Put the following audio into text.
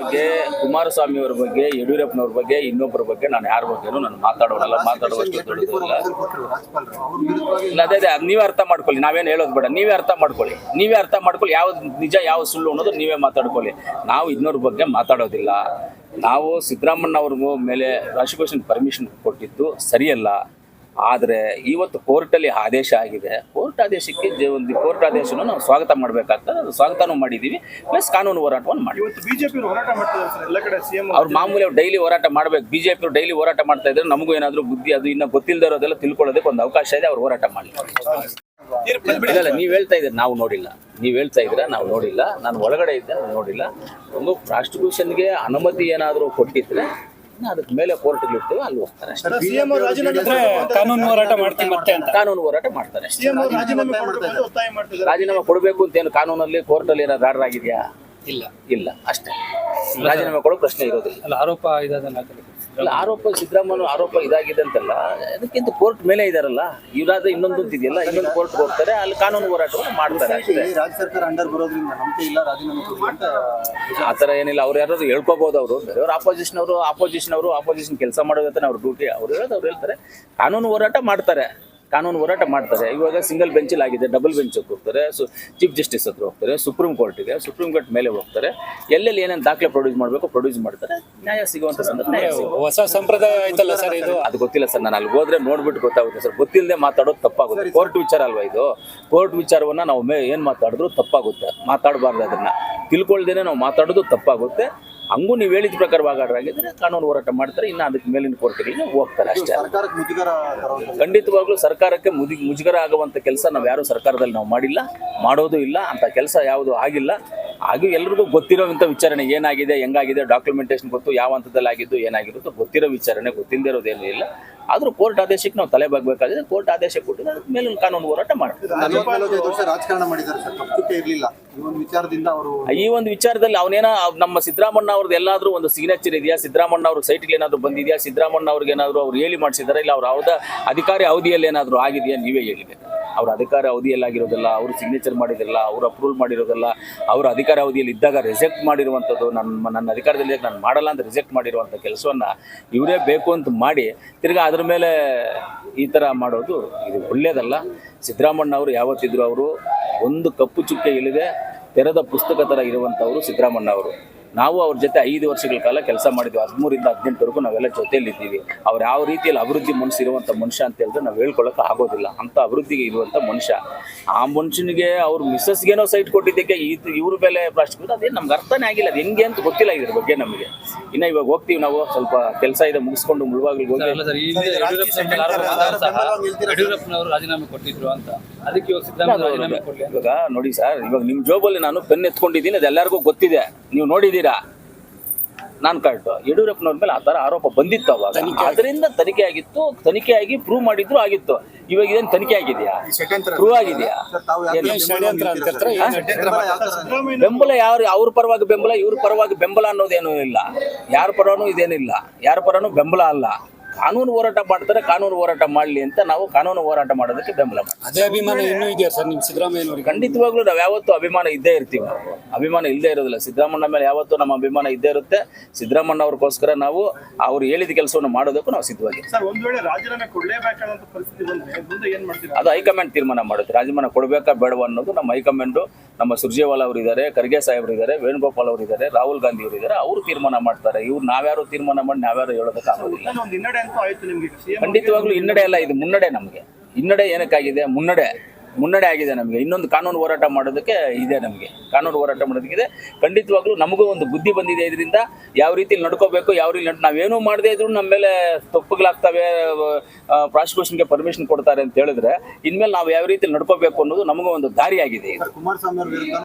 ಬಗ್ಗೆ ಕುಮಾರಸ್ವಾಮಿ ಅವರ ಬಗ್ಗೆ, ಯಡಿಯೂರಪ್ಪನವ್ರ ಬಗ್ಗೆ ಇನ್ನೊಬ್ಬರ ಬಗ್ಗೆ ನಾನು ಯಾರ ಬಗ್ಗೆನೂ ನಾನು ಮಾತಾಡೋಣ ಮಾತಾಡುವಷ್ಟು ಇಲ್ಲ, ಅದೇ ಅದೇ ನೀವೇ ಅರ್ಥ ಮಾಡ್ಕೊಳ್ಳಿ, ನಾವೇನು ಹೇಳೋದು ಬೇಡ, ನೀವೇ ಅರ್ಥ ಮಾಡ್ಕೊಳ್ಳಿ, ನೀವೇ ಅರ್ಥ ಮಾಡ್ಕೊಳ್ಳಿ ಯಾವ ನಿಜ ಯಾವ ಸುಳ್ಳು ಅನ್ನೋದು ನೀವೇ ಮಾತಾಡ್ಕೊಳ್ಳಿ. ನಾವು ಇನ್ನೊರ ಬಗ್ಗೆ ಮಾತಾಡೋದಿಲ್ಲ. ನಾವು ಸಿದ್ದರಾಮಣ್ಣ ಅವ್ರ ಮೇಲೆ ರಾಜಭೂಷಣ್ ಪರ್ಮಿಷನ್ ಕೊಟ್ಟಿದ್ದು ಸರಿಯಲ್ಲ. ಆದರೆ ಇವತ್ತು ಕೋರ್ಟಲ್ಲಿ ಆದೇಶ ಆಗಿದೆ. ಕೋರ್ಟ್ ಆದೇಶಕ್ಕೆ ಒಂದು ಕೋರ್ಟ್ ಆದೇಶನ ನಾವು ಸ್ವಾಗತ ಮಾಡಬೇಕಾಗ್ತದೆ. ಅದು ಸ್ವಾಗತನೂ ಮಾಡಿದ್ದೀವಿ ಪ್ಲಸ್ ಕಾನೂನು ಹೋರಾಟವನ್ನು ಮಾಡಿ ಅವ್ರು ಮಾಮೂಲಿ ಡೈಲಿ ಹೋರಾಟ ಮಾಡ್ಬೇಕು. ಬಿಜೆಪಿ ಡೈಲಿ ಹೋರಾಟ ಮಾಡ್ತಾ ಇದ್ರೆ ನಮಗೂ ಏನಾದರೂ ಬುದ್ಧಿ ಅದು ಇನ್ನ ಗೊತ್ತಿಲ್ಲದೆ ಇರೋದೆಲ್ಲ ತಿಳ್ಕೊಳ್ಳೋದಕ್ಕೆ ಒಂದು ಅವಕಾಶ ಇದೆ. ಅವ್ರು ಹೋರಾಟ ಮಾಡಿ ಇಲ್ಲ ನೀವು ಹೇಳ್ತಾ ಇದ್ದೀರಿ. ನಾವು ನೋಡಿಲ್ಲ. ನೀವು ಹೇಳ್ತಾ ಇದ್ರೆ ನಾವು ನೋಡಿಲ್ಲ. ನಾನು ಒಳಗಡೆ ಇದ್ದೆ ನಾನು ನೋಡಿಲ್ಲ. ಒಂದು ಪ್ರಾಸ್ಟಿಟ್ಯೂಷನ್ಗೆ ಅನುಮತಿ ಏನಾದರೂ ಕೊಟ್ಟಿದ್ರೆ ಇನ್ನು ಅದಕ್ಕೆ ಮೇಲೆ ಕೋರ್ಟ್ಗೆ ಇಡ್ತೀವಿ ಅಲ್ಲಿ ಹೋಗ್ತಾರೆ ಅಷ್ಟೇ. ಸಿಎಂ ಅವರು ರಾಜೀನಾಮೆ ಕಾನೂನು ಹೋರಾಟ ಮಾಡ್ತೀವಿ ಮತ್ತೆ ಅಂತ. ಕಾನೂನು ಹೋರಾಟ ಮಾಡ್ತಾರೆ ಅಷ್ಟೇ. ರಾಜೀನಾಮೆ ಕೊಡ್ಬೇಕು ಅಂತ ಒತ್ತಾಯ ಮಾಡ್ತಿದ್ದಾರೆ. ರಾಜೀನಾಮೆ ಕೊಡಬೇಕು ಅಂತ ಏನು ಕಾನೂನಲ್ಲಿ ಕೋರ್ಟಲ್ಲಿ ಏನಾದ್ರು ಆರ್ಡರ್ ಆಗಿದೆಯಾ? ಇಲ್ಲ. ಇಲ್ಲ ಅಷ್ಟೇ. ರಾಜೀನಾಮೆ ಕೊಡೋ ಪ್ರಶ್ನೆ ಇರೋದಿಲ್ಲ. ಅಲ್ಲ ಆರೋಪ ಇದೆ ಆರೋಪ ಸಿದ್ದರಾಮಯ್ಯ ಆರೋಪ ಇದಾಗಿದೆ ಅಂತಲ್ಲ ಅದಕ್ಕಿಂತ ಕೋರ್ಟ್ ಮೇಲೆ ಇದಾರಲ್ಲ ಇವರಾದ್ರೆ ಇನ್ನೊಂದು ಇದೆಯಲ್ಲ ಇನ್ನೊಂದು ಕೋರ್ಟ್ ಹೋಗ್ತಾರೆ ಅಲ್ಲಿ ಕಾನೂನು ಹೋರಾಟವನ್ನು ಮಾಡ್ತಾರೆ ರಾಜ್ಯ ಸರ್ಕಾರ ಅಂಡರ್ ಬರೋದ್ರಿಂದ ನಮ್ಗೆ ಇಲ್ಲ ರಾಜೀನಾಮೆ ಆ ಥರ ಏನಿಲ್ಲ ಅವ್ರು ಯಾರಾದ್ರು ಹೇಳ್ಕೋಬಹುದು ಅವರು. ಬೇರೆಯವ್ರು ಆಪೋಸಿಷನ್ ಅವರು ಆಪೋಸಿಷನ್ ಅವರು ಆಪೋಸಿಷನ್ ಕೆಲಸ ಮಾಡೋದಂತಾನೆ ಅವ್ರ ಡ್ಯೂಟಿ ಅವ್ರು ಹೇಳೋದು ಅವ್ರು ಹೇಳ್ತಾರೆ. ಕಾನೂನು ಹೋರಾಟ ಮಾಡ್ತಾರೆ. ಕಾನೂನು ಹೋರಾಟ ಮಾಡ್ತಾರೆ. ಇವಾಗ ಸಿಂಗಲ್ ಬೆಂಚಲ್ಲಿ ಆಗಿದೆ ಡಬಲ್ ಬೆಂಚ್ ಹೋಗ್ತಾರೆ. ಸೊ ಚೀಫ್ ಜಸ್ಟಿಸ್ ಹತ್ರ ಹೋಗ್ತಾರೆ ಸುಪ್ರೀಂ ಕೋರ್ಟಿಗೆ ಸುಪ್ರೀಂ ಕೋರ್ಟ್ ಮೇಲೆ ಹೋಗ್ತಾರೆ. ಎಲ್ಲೆಲ್ಲಿ ಏನೇನು ದಾಖಲೆ ಪ್ರೊಡ್ಯೂಸ್ ಮಾಡಬೇಕು ಪ್ರೊಡ್ಯೂಸ್ ಮಾಡ್ತಾರೆ. ನ್ಯಾಯ ಸಿಗುವಂಥ ಸಂದರ್ಭ. ಹೊಸ ಸಂಪ್ರದಾಯ ಆಯ್ತಲ್ಲ ಸರ್ ಇದು? ಅದು ಗೊತ್ತಿಲ್ಲ ಸರ್ ನಾನು ಅಲ್ಲಿ ಹೋದ್ರೆ ನೋಡ್ಬಿಟ್ಟು ಗೊತ್ತಾಗುತ್ತೆ ಸರ್. ಗೊತ್ತಿಲ್ಲದೆ ಮಾತಾಡೋದು ತಪ್ಪಾಗುತ್ತೆ. ಕೋರ್ಟ್ ವಿಚಾರ ಅಲ್ವಾ ಇದು? ಕೋರ್ಟ್ ವಿಚಾರವನ್ನ ನಾವು ಮೇ ಏನು ಮಾತಾಡಿದ್ರು ತಪ್ಪಾಗುತ್ತೆ. ಮಾತಾಡಬಾರ್ದು ಅದನ್ನ. ತಿಳ್ಕೊಳ್ದೇನೆ ನಾವು ಮಾತಾಡೋದು ತಪ್ಪಾಗುತ್ತೆ. ಹಂಗೂ ನೀವು ಹೇಳಿದ ಪ್ರಕಾರ ಆರ್ಡರ್ ಆಗಿದ್ರೆ ಕಾನೂನು ಹೋರಾಟ ಮಾಡ್ತಾರೆ ಇನ್ನು ಅದಕ್ಕೆ ಮೇಲಿನ ಕೋರ್ಟ್ಗಳಿಗೆ ಹೋಗ್ತಾರೆ ಅಷ್ಟೇ. ಖಂಡಿತವಾಗ್ಲೂ ಸರ್ಕಾರಕ್ಕೆ ಮುದಿ ಮುಜುಗರ ಆಗುವಂಥ ಕೆಲಸ ನಾವು ಯಾರು ಸರ್ಕಾರದಲ್ಲಿ ನಾವು ಮಾಡಿಲ್ಲ ಮಾಡೋದು ಇಲ್ಲ ಅಂತ ಕೆಲಸ ಯಾವುದು ಆಗಿಲ್ಲ. ಹಾಗೂ ಎಲ್ರಿಗೂ ಗೊತ್ತಿರೋವಂಥ ವಿಚಾರಣೆ ಏನಾಗಿದೆ ಹೆಂಗಾಗಿದೆ ಡಾಕ್ಯುಮೆಂಟೇಶನ್ ಗೊತ್ತು ಯಾವ ಹಂತದಲ್ಲಿ ಆಗಿದ್ದು ಏನಾಗಿರುತ್ತೋ ಗೊತ್ತಿರೋ ವಿಚಾರಣೆ ಗೊತ್ತಿಲ್ಲದೆ ಇರೋದೇನೂ ಇಲ್ಲ. ಆದರೂ ಕೋರ್ಟ್ ಆದೇಶಕ್ಕೆ ನಾವು ತಲೆ ಬಾಗಬೇಕಾಗಿದೆ ಕೋರ್ಟ್ ಆದೇಶ ಕೊಟ್ಟು ಮೇಲಿನ ಕಾನೂನು ಹೋರಾಟ ಮಾಡ್ತೀವಿ. ರಾಜಕಾರಣ ಮಾಡಿದ್ದಾರೆ ಇರ್ಲಿಲ್ಲ. ವಿಚಾರದಿಂದ ಅವರು ಈ ಒಂದು ವಿಚಾರದಲ್ಲಿ ಅವನೇನ ನಮ್ಮ ಸಿದ್ದರಾಮಣ್ಣ ಅವ್ರದ್ದು ಎಲ್ಲಾದ್ರೂ ಒಂದು ಸಿಗ್ನೇಚರ್ ಇದೆಯಾ? ಸಿದ್ದರಾಮಣ್ಣ ಅವ್ರ ಸೈಟ್ಗೆ ಏನಾದ್ರು ಬಂದಿದೆಯಾ? ಸಿದ್ದರಾಮಣ್ಣ ಅವ್ರಿಗೆ ಏನಾದ್ರು ಅವ್ರು ಹೇಳಿ ಮಾಡಿಸಿದಾರೆ? ಇಲ್ಲ ಅವ್ರ ಅವಧ ಅಧಿಕಾರಿ ಅವಧಿಯಲ್ಲಿ ಏನಾದ್ರು ಆಗಿದೆಯಾ? ನೀವೇ ಹೇಳಿದೆ. ಅವ್ರ ಅಧಿಕಾರ ಅವಧಿಯಲ್ಲಿ ಆಗಿರೋದಲ್ಲ ಅವರು ಸಿಗ್ನೇಚರ್ ಮಾಡಿದಿರಲ್ಲ, ಅವರು ಅಪ್ರೂವಲ್ ಮಾಡಿರೋದಿಲ್ಲ, ಅವರ ಅಧಿಕಾರ ಅವಧಿಯಲ್ಲಿ ಇದ್ದಾಗ ರಿಜೆಕ್ಟ್ ಮಾಡಿರುವಂಥದ್ದು ನನ್ನ ನನ್ನ ಅಧಿಕಾರದಲ್ಲಿ ನಾನು ಮಾಡಲ್ಲ ಅಂತ ರಿಜೆಕ್ಟ್ ಮಾಡಿರುವಂಥ ಕೆಲಸವನ್ನು ಇವರೇ ಬೇಕು ಅಂತ ಮಾಡಿ ತಿರ್ಗಾ ಅದ್ರ ಮೇಲೆ ಈ ಥರ ಮಾಡೋದು ಇದು ಒಳ್ಳೆಯದಲ್ಲ ಸಿದ್ದರಾಮಣ್ಣ ಅವರು ಯಾವತ್ತಿದ್ರು ಅವರು ಒಂದು ಕಪ್ಪು ಚುಕ್ಕೆ ಇಳಿದೆ ತೆರೆದ ಪುಸ್ತಕ ಥರ ಇರುವಂಥವರು ಸಿದ್ದರಾಮಣ್ಣ ಅವರು ನಾವು ಅವ್ರ ಜೊತೆ ಐದು ವರ್ಷಗಳ ಕಾಲ ಕೆಲಸ ಮಾಡಿದ್ವಿ. ಹದಿಮೂರಿಂದ ಹದಿನೆಂಟುವರೆಗೂ ನಾವೆಲ್ಲ ಜೊತೆಯಲ್ಲಿದ್ದೀವಿ. ಅವ್ರು ಯಾವ ರೀತಿಯಲ್ಲಿ ಅಭಿವೃದ್ಧಿ ಮನಸ್ಸಿರುವಂಥ ಮನುಷ್ಯ ಅಂತ ಹೇಳಿದ್ರೆ ನಾವು ಹೇಳ್ಕೊಳ್ಳೋಕೆ ಆಗೋದಿಲ್ಲ. ಅಂಥ ಅಭಿವೃದ್ಧಿಗೆ ಇರುವಂಥ ಮನುಷ್ಯ. ಆ ಮನುಷ್ಯನಿಗೆ ಅವ್ರ ಮಿಸ್ಸಸ್ಗೇನೋ ಸೈಟ್ ಕೊಟ್ಟಿದ್ದಕ್ಕೆ ಇದು ಇವ್ರ ಮೇಲೆ ಪ್ಲಾಸ್ಟಿಕ್ ಅದೇನು ನಮ್ಗೆ ಅರ್ಥನೇ ಆಗಿಲ್ಲ. ಅದು ಹೆಂಗೆ ಅಂತ ಗೊತ್ತಿಲ್ಲ ಇದ್ರ ಬಗ್ಗೆ ನಮಗೆ. ಇನ್ನು ಇವಾಗ ಹೋಗ್ತೀವಿ ನಾವು, ಸ್ವಲ್ಪ ಕೆಲಸ ಇದೆ ಮುಗಿಸ್ಕೊಂಡು ಮುಳುವಾಗ್ಲಿಗೆ ಹೋಗಿ. ಯಡಿಯೂರಪ್ಪನವ್ರ ರಾಜೀನಾಮೆ ಕೊಟ್ಟಿದ್ರು ಅಂತ. ಇವಾಗ ನೋಡಿ ಸರ್ ಇವಾಗ ನಿಮ್ಮ ಜೋಬಲ್ಲಿ ನಾನು ಪೆನ್ ಎತ್ಕೊಂಡಿದ್ದೀನಿ ಅದು ಎಲ್ಲರಿಗೂ ಗೊತ್ತಿದೆ. ನೀವು ನೋಡಿದ್ದೀರಾ? ನಾನು ಕರೆಕ್ಟ್. ಯಡಿಯೂರಪ್ಪನವ್ರ ಮೇಲೆ ಆ ಥರ ಆರೋಪ ಬಂದಿತ್ತು ಅವಾಗ. ಅದರಿಂದ ತನಿಖೆ ಆಗಿತ್ತು ತನಿಖೆ ಆಗಿ ಪ್ರೂವ್ ಮಾಡಿದ್ರು ಆಗಿತ್ತು. ಇವಾಗ ಇದೇನು ತನಿಖೆ ಆಗಿದೆಯಾ? ಪ್ರೂವ್ ಆಗಿದೆಯಾ? ಬೆಂಬಲ ಯಾರು ಅವ್ರ ಪರವಾಗಿ ಬೆಂಬಲ ಇವ್ರ ಪರವಾಗಿ ಬೆಂಬಲ ಅನ್ನೋದೇನೂ ಇಲ್ಲ. ಯಾರ ಪರನೂ ಇದೇನಿಲ್ಲ. ಯಾರ ಪರನೂ ಬೆಂಬಲ ಅಲ್ಲ. ಕಾನೂನು ಹೋರಾಟ ಮಾಡ್ತಾರೆ ಕಾನೂನು ಹೋರಾಟ ಮಾಡಲಿ ಅಂತ ನಾವು ಕಾನೂನು ಹೋರಾಟ ಮಾಡೋದಕ್ಕೆ ಬೆಂಬಲ ಮಾಡ್ತೀವಿ. ಅದೇ ಅಭಿಮಾನ ಇನ್ನೂ ಇದೆಯಾ ಸರ್ ನಿಮ್ಮ ಸಿದ್ದರಾಮಯ್ಯನವರಿಗೆ? ಖಂಡಿತವಾಗ್ಲೂ ನಾವು ಯಾವತ್ತೂ ಅಭಿಮಾನ ಇದ್ದೇ ಇರ್ತೀವಿ. ನಾವು ಅಭಿಮಾನ ಇಲ್ಲದೆ ಇರೋದಿಲ್ಲ. ಸಿದ್ದರಾಮಣ್ಣ ಮೇಲೆ ಯಾವತ್ತೂ ನಮ್ಮ ಅಭಿಮಾನ ಇದ್ದೇ ಇರುತ್ತೆ. ಸಿದ್ದರಾಮಣ್ಣ ಅವ್ರಿಗೋಸ್ಕರ ನಾವು ಅವ್ರು ಹೇಳಿದ ಕೆಲಸವನ್ನು ಮಾಡೋದಕ್ಕೂ ನಾವು ಸಿದ್ಧವಾಗಿ ಸರ್ ಒಂದ್ ವೇಳೆ ರಾಜೀನಾಮೆ ಕೊಡ್ಲೇಬೇಕಾದಂತ ಪರಿಸ್ಥಿತಿ ಬಂದ್ರೆ ಮುಂದೆ ಏನ್ ಮಾಡ್ತೀರಾ? ಅದು ಹೈಕಮಾಂಡ್ ತೀರ್ಮಾನ ಮಾಡುತ್ತೆ. ರಾಜೀನಾಮೆ ಕೊಡಬೇಕಾ ಬೇಡವಾ ಅನ್ನೋದು ನಮ್ಮ ಹೈಕಮಾಂಡು ನಮ್ಮ ಸುರ್ಜೇವಾಲಾ ಅವರು ಇದ್ದಾರೆ ಖರ್ಗೆ ಸಾಹೇಬ್ರು ಇದ್ದಾರೆ ವೇಣುಗೋಪಾಲ್ ಅವರು ಇದ್ದಾರೆ ರಾಹುಲ್ ಗಾಂಧಿ ಅವರು ಇದ್ದಾರೆ ಅವರು ತೀರ್ಮಾನ ಮಾಡ್ತಾರೆ. ಇವ್ರು ನಾವ್ಯಾರು ತೀರ್ಮಾನ ಮಾಡಿ ನಾವ್ಯಾರು ಹೇಳೋದಕ್ಕೆ ಆಗೋದಿಲ್ಲ. ನಾನು ಒಂದ್ ಹಿನ್ನಡೆ ಅಂತೂ ಸಿಎಂ ಖಂಡಿತವಾಗ್ಲೂ ಹಿನ್ನಡೆ ಅಲ್ಲ ಇದು ಮುನ್ನಡೆ ನಮಗೆ. ಹಿನ್ನಡೆ ಏನಕ್ಕಾಗಿದೆ? ಮುನ್ನಡೆ. ಮುನ್ನಡೆ ಆಗಿದೆ ನಮಗೆ. ಇನ್ನೊಂದು ಕಾನೂನು ಹೋರಾಟ ಮಾಡೋದಕ್ಕೆ ಇದೆ ನಮಗೆ. ಕಾನೂನು ಹೋರಾಟ ಮಾಡೋದಕ್ಕಿದೆ. ಖಂಡಿತವಾಗ್ಲೂ ನಮಗೂ ಒಂದು ಬುದ್ಧಿ ಬಂದಿದೆ ಇದರಿಂದ. ಯಾವ ರೀತಿ ನಡ್ಕೋಬೇಕು, ಯಾವ ರೀತಿ ನಡ್- ನಾವೇನು ಮಾಡದೇ ಇದ್ರು ನಮ್ಮ ಮೇಲೆ ತಪ್ಪುಗಳಾಗ್ತವೆ ಪ್ರಾಸಿಕ್ಯೂಷನ್ಗೆ ಪರ್ಮಿಷನ್ ಕೊಡ್ತಾರೆ ಅಂತ ಹೇಳಿದ್ರೆ, ಇನ್ಮೇಲೆ ನಾವು ಯಾವ ರೀತಿ ನಡ್ಕೋಬೇಕು ಅನ್ನೋದು ನಮಗೂ ಒಂದು ದಾರಿಯಾಗಿದೆ ಇದು. ಕುಮಾರಸ್ವಾಮಿ